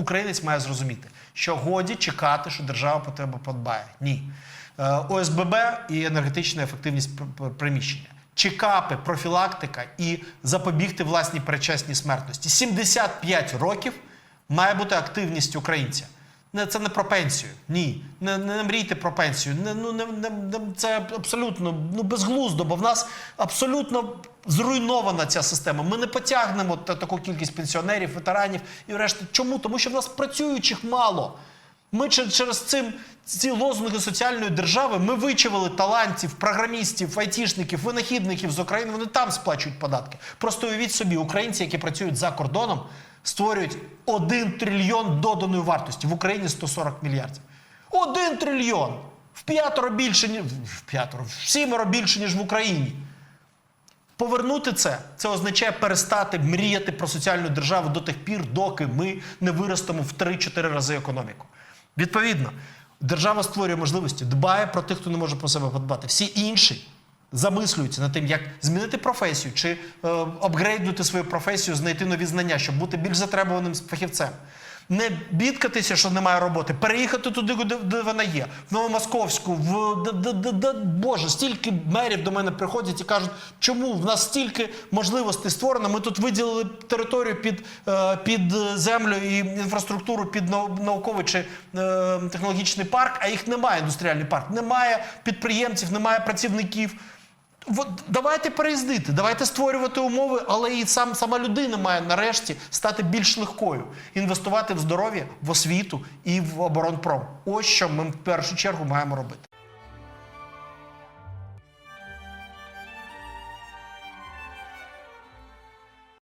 Українець має зрозуміти, що годі чекати, що держава про тебе подбає. Ні. Е, ОСББ і енергетична ефективність пр- пр- приміщення. Чекапи, профілактика і запобігти власній передчасній смертності. 75 років має бути активність українця. Це не про пенсію. Ні. Не, не мрійте про пенсію. Не, ну, не, не, це абсолютно ну, безглуздо, бо в нас абсолютно зруйнована ця система. Ми не потягнемо та, таку кількість пенсіонерів, ветеранів і решти. Чому? Тому що в нас працюючих мало. Ми чер- через цим ці лозунги соціальної держави ми вичавили талантів, програмістів, айтішників, винахідників з України. Вони там сплачують податки. Просто уявіть собі, українці, які працюють за кордоном, створюють 1 трильйон доданої вартості в Україні 140 мільярдів. Один трильйон! В п'ятеро більше, в п'ятеро, в сімеро більше, ніж в Україні. Повернути це це означає перестати мріяти про соціальну державу до тих пір, доки ми не виростемо в 3-4 рази економіку. Відповідно, держава створює можливості, дбає про тих, хто не може про себе подбати. Всі інші замислюються над тим, як змінити професію чи е, апгрейднути свою професію, знайти нові знання, щоб бути більш затребуваним фахівцем. Не бідкатися, що немає роботи, переїхати туди, де, вона є, в Новомосковську, в Боже, стільки мерів до мене приходять і кажуть, чому в нас стільки можливостей створено. Ми тут виділили територію під, е, під землю і інфраструктуру під нау- науковий чи е, технологічний парк, а їх немає індустріальний парк. Немає підприємців, немає працівників. Давайте переїздити, давайте створювати умови, але і сам сама людина має нарешті стати більш легкою, інвестувати в здоров'я, в освіту і в оборонпром. Ось що ми в першу чергу маємо робити.